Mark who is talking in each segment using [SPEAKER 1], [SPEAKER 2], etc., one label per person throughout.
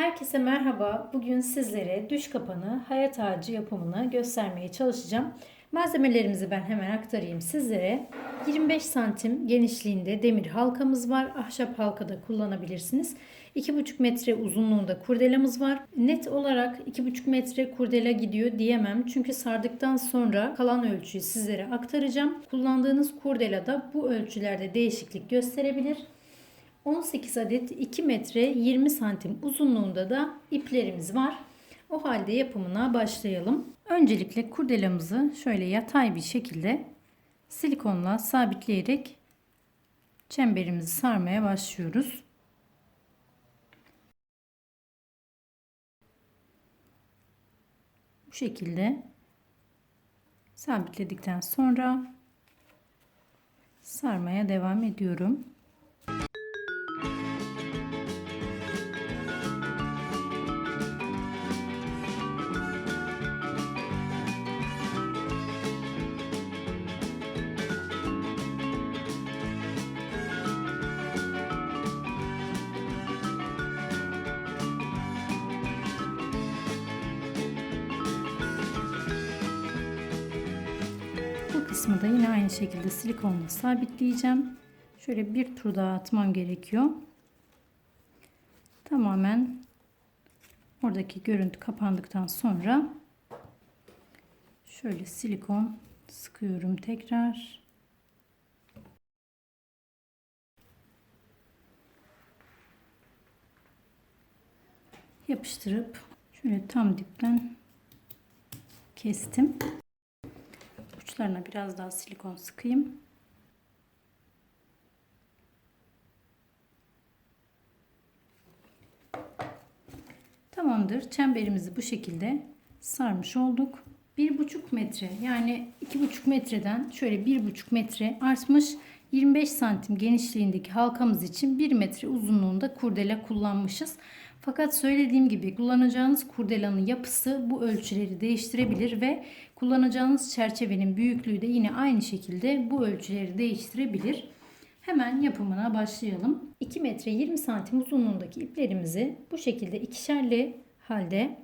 [SPEAKER 1] Herkese merhaba. Bugün sizlere düş kapanı hayat ağacı yapımını göstermeye çalışacağım. Malzemelerimizi ben hemen aktarayım sizlere. 25 santim genişliğinde demir halkamız var. Ahşap halka da kullanabilirsiniz. 2,5 metre uzunluğunda kurdelamız var. Net olarak 2,5 metre kurdela gidiyor diyemem. Çünkü sardıktan sonra kalan ölçüyü sizlere aktaracağım. Kullandığınız kurdela da bu ölçülerde değişiklik gösterebilir. 18 adet 2 metre 20 santim uzunluğunda da iplerimiz var. O halde yapımına başlayalım. Öncelikle kurdelamızı şöyle yatay bir şekilde silikonla sabitleyerek çemberimizi sarmaya başlıyoruz. Bu şekilde sabitledikten sonra sarmaya devam ediyorum. Kısmı da yine aynı şekilde silikonla sabitleyeceğim. Şöyle bir tur daha atmam gerekiyor. Tamamen oradaki görüntü kapandıktan sonra şöyle silikon sıkıyorum tekrar. Yapıştırıp şöyle tam dipten kestim. Uçlarına biraz daha silikon sıkayım. Tamamdır. Çemberimizi bu şekilde sarmış olduk. 1,5 metre yani 2,5 metreden şöyle 1,5 metre artmış 25 santim genişliğindeki halkamız için 1 metre uzunluğunda kurdele kullanmışız. Fakat söylediğim gibi kullanacağınız kurdelanın yapısı bu ölçüleri değiştirebilir ve kullanacağınız çerçevenin büyüklüğü de yine aynı şekilde bu ölçüleri değiştirebilir. Hemen yapımına başlayalım. 2 metre 20 santim uzunluğundaki iplerimizi bu şekilde ikişerli halde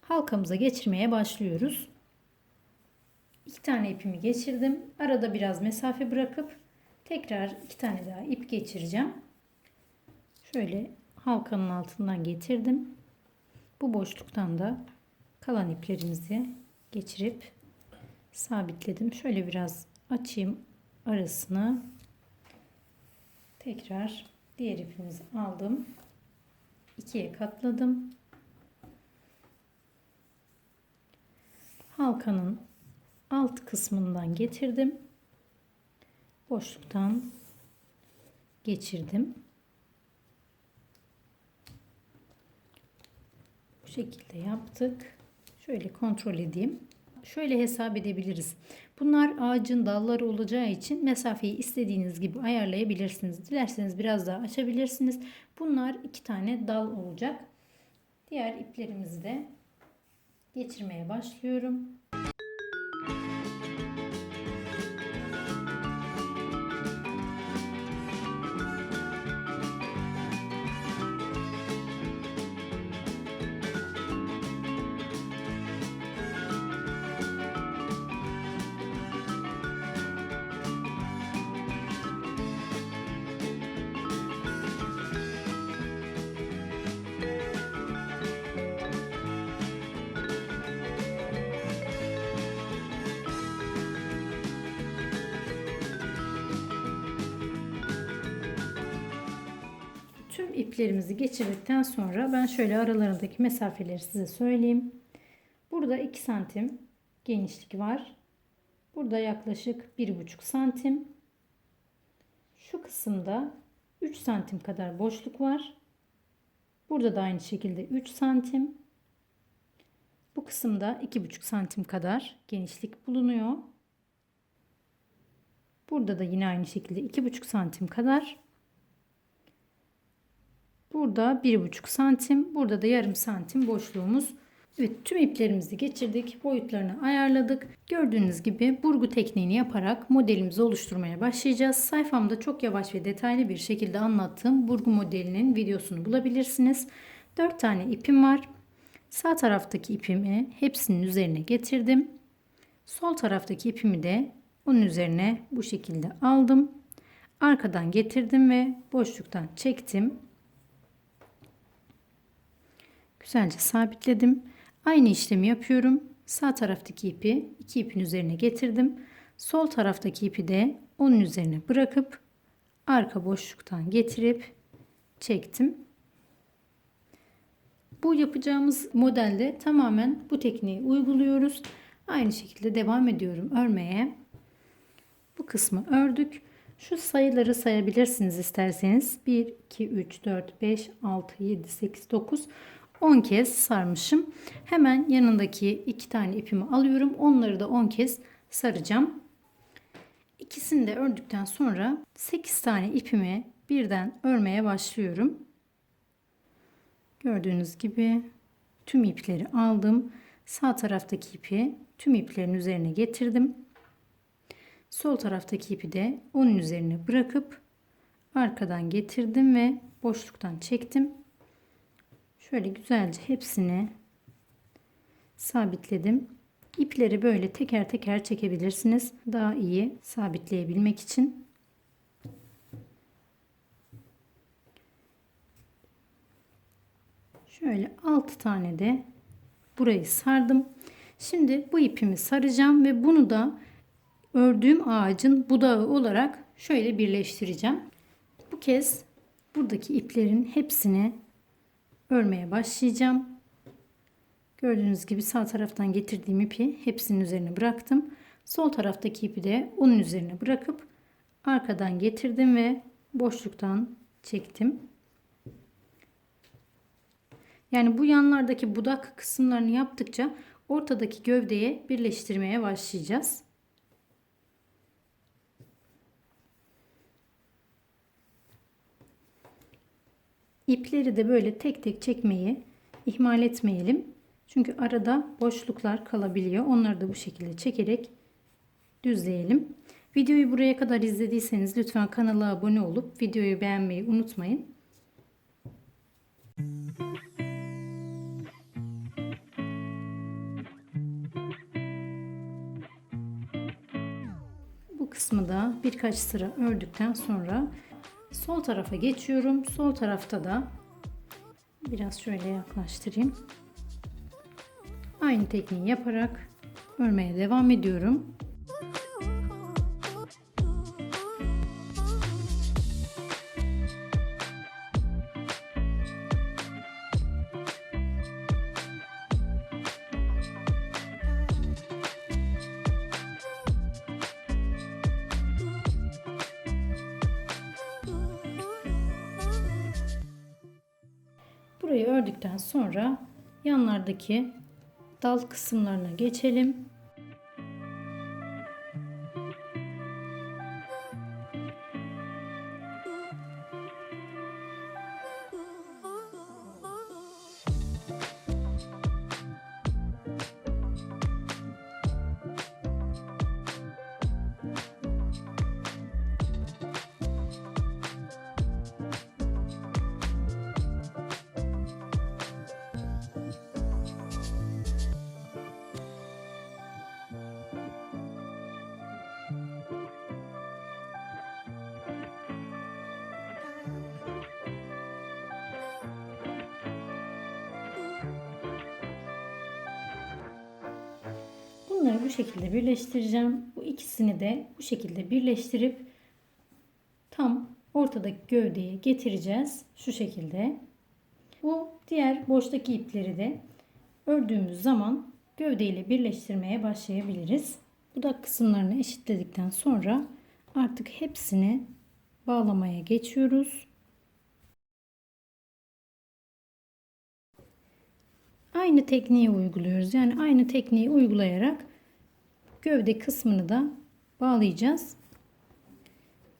[SPEAKER 1] halkamıza geçirmeye başlıyoruz. İki tane ipimi geçirdim. Arada biraz mesafe bırakıp tekrar iki tane daha ip geçireceğim. Şöyle halkanın altından getirdim. Bu boşluktan da kalan iplerimizi geçirip sabitledim. Şöyle biraz açayım arasını. Tekrar diğer ipimizi aldım. ikiye katladım. Halkanın alt kısmından getirdim. Boşluktan geçirdim. Şekilde yaptık. Şöyle kontrol edeyim. Şöyle hesap edebiliriz. Bunlar ağacın dalları olacağı için mesafeyi istediğiniz gibi ayarlayabilirsiniz. Dilerseniz biraz daha açabilirsiniz. Bunlar iki tane dal olacak. Diğer iplerimizi de geçirmeye başlıyorum. İplerimizi geçirdikten sonra ben şöyle aralarındaki mesafeleri size söyleyeyim. Burada 2 santim genişlik var. Burada yaklaşık 1,5 santim. Şu kısımda 3 santim kadar boşluk var. Burada da aynı şekilde 3 santim. Bu kısımda 2,5 santim kadar genişlik bulunuyor. Burada da yine aynı şekilde 2,5 santim kadar. Burada 1,5 santim. Burada da yarım santim boşluğumuz. Evet tüm iplerimizi geçirdik. Boyutlarını ayarladık. Gördüğünüz gibi burgu tekniğini yaparak modelimizi oluşturmaya başlayacağız. Sayfamda çok yavaş ve detaylı bir şekilde anlattığım burgu modelinin videosunu bulabilirsiniz. 4 tane ipim var. Sağ taraftaki ipimi hepsinin üzerine getirdim. Sol taraftaki ipimi de onun üzerine bu şekilde aldım. Arkadan getirdim ve boşluktan çektim. Güzelce sabitledim. Aynı işlemi yapıyorum. Sağ taraftaki ipi iki ipin üzerine getirdim. Sol taraftaki ipi de onun üzerine bırakıp arka boşluktan getirip çektim. Bu yapacağımız modelde tamamen bu tekniği uyguluyoruz. Aynı şekilde devam ediyorum örmeye. Bu kısmı ördük. Şu sayıları sayabilirsiniz isterseniz. 1, 2, 3, 4, 5, 6, 7, 8, 9, 10 kez sarmışım. Hemen yanındaki iki tane ipimi alıyorum. Onları da 10 kez saracağım. İkisini de ördükten sonra 8 tane ipimi birden örmeye başlıyorum. Gördüğünüz gibi tüm ipleri aldım. Sağ taraftaki ipi tüm iplerin üzerine getirdim. Sol taraftaki ipi de onun üzerine bırakıp arkadan getirdim ve boşluktan çektim. Şöyle güzelce hepsini sabitledim. İpleri böyle teker teker çekebilirsiniz. Daha iyi sabitleyebilmek için. Şöyle 6 tane de burayı sardım. Şimdi bu ipimi saracağım ve bunu da ördüğüm ağacın budağı olarak şöyle birleştireceğim. Bu kez buradaki iplerin hepsini örmeye başlayacağım. Gördüğünüz gibi sağ taraftan getirdiğim ipi hepsinin üzerine bıraktım. Sol taraftaki ipi de onun üzerine bırakıp arkadan getirdim ve boşluktan çektim. Yani bu yanlardaki budak kısımlarını yaptıkça ortadaki gövdeye birleştirmeye başlayacağız. İpleri de böyle tek tek çekmeyi ihmal etmeyelim. Çünkü arada boşluklar kalabiliyor. Onları da bu şekilde çekerek düzleyelim. Videoyu buraya kadar izlediyseniz lütfen kanala abone olup videoyu beğenmeyi unutmayın. Bu kısmı da birkaç sıra ördükten sonra sol tarafa geçiyorum. Sol tarafta da biraz şöyle yaklaştırayım. Aynı tekniği yaparak örmeye devam ediyorum. Burayı ördükten sonra yanlardaki dal kısımlarına geçelim. Bunları bu şekilde birleştireceğim. Bu ikisini de bu şekilde birleştirip tam ortadaki gövdeye getireceğiz. Şu şekilde. Bu diğer boştaki ipleri de ördüğümüz zaman gövdeyle birleştirmeye başlayabiliriz. Budak kısımlarını eşitledikten sonra artık hepsini bağlamaya geçiyoruz. Aynı tekniği uyguluyoruz. Yani aynı tekniği uygulayarak gövde kısmını da bağlayacağız.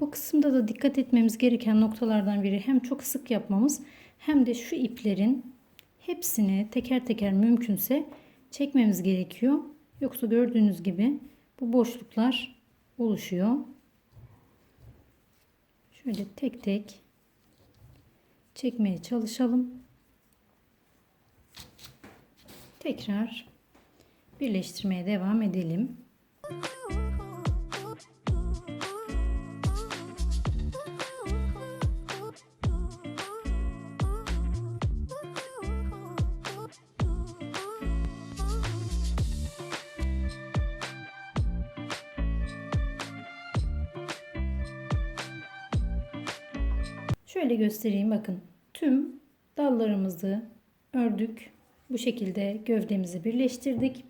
[SPEAKER 1] Bu kısımda da dikkat etmemiz gereken noktalardan biri hem çok sık yapmamız hem de şu iplerin hepsini teker teker mümkünse çekmemiz gerekiyor. Yoksa gördüğünüz gibi bu boşluklar oluşuyor. Şöyle tek tek çekmeye çalışalım. Tekrar birleştirmeye devam edelim. Şöyle göstereyim bakın. Tüm dallarımızı ördük. Bu şekilde gövdemizi birleştirdik.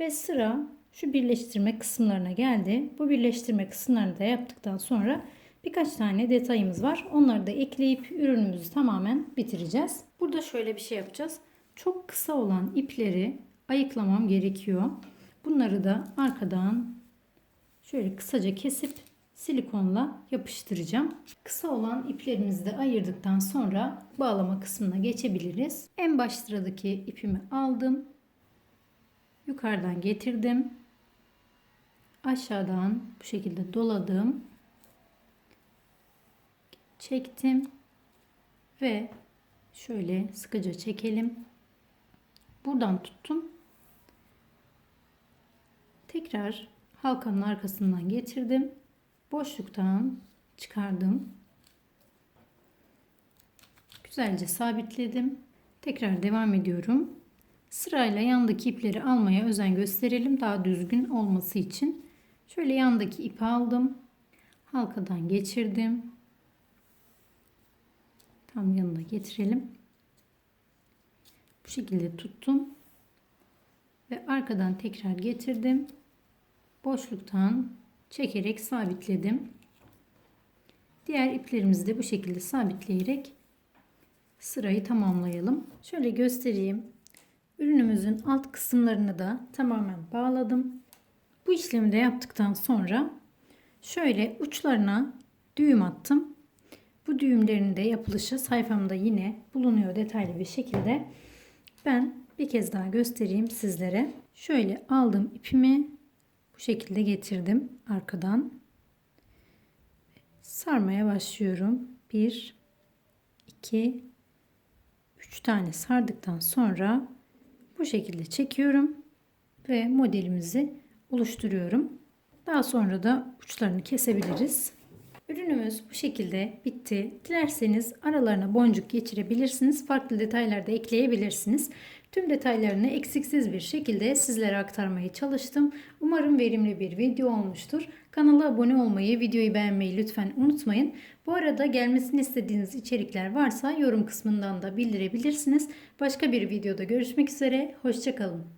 [SPEAKER 1] Ve sıra şu birleştirme kısımlarına geldi. Bu birleştirme kısımlarını da yaptıktan sonra birkaç tane detayımız var. Onları da ekleyip ürünümüzü tamamen bitireceğiz. Burada şöyle bir şey yapacağız. Çok kısa olan ipleri ayıklamam gerekiyor. Bunları da arkadan şöyle kısaca kesip silikonla yapıştıracağım. Kısa olan iplerimizi de ayırdıktan sonra bağlama kısmına geçebiliriz. En baş sıradaki ipimi aldım. Yukarıdan getirdim. Aşağıdan bu şekilde doladım. Çektim. Ve şöyle sıkıca çekelim. Buradan tuttum. Tekrar halkanın arkasından getirdim. Boşluktan çıkardım. Güzelce sabitledim. Tekrar devam ediyorum. Sırayla yandaki ipleri almaya özen gösterelim daha düzgün olması için. Şöyle yandaki ipi aldım. Halkadan geçirdim. Tam yanına getirelim. Bu şekilde tuttum. Ve arkadan tekrar getirdim. Boşluktan çekerek sabitledim. Diğer iplerimizi de bu şekilde sabitleyerek sırayı tamamlayalım. Şöyle göstereyim. Ürünümüzün alt kısımlarını da tamamen bağladım. Bu işlemi de yaptıktan sonra şöyle uçlarına düğüm attım. Bu düğümlerin de yapılışı sayfamda yine bulunuyor detaylı bir şekilde. Ben bir kez daha göstereyim sizlere. Şöyle aldım ipimi bu şekilde getirdim arkadan. Sarmaya başlıyorum. 1 2 3 tane sardıktan sonra bu şekilde çekiyorum ve modelimizi oluşturuyorum. Daha sonra da uçlarını kesebiliriz. Ürünümüz bu şekilde bitti. Dilerseniz aralarına boncuk geçirebilirsiniz. Farklı detaylar da ekleyebilirsiniz. Tüm detaylarını eksiksiz bir şekilde sizlere aktarmaya çalıştım. Umarım verimli bir video olmuştur. Kanala abone olmayı, videoyu beğenmeyi lütfen unutmayın. Bu arada gelmesini istediğiniz içerikler varsa yorum kısmından da bildirebilirsiniz. Başka bir videoda görüşmek üzere. Hoşçakalın.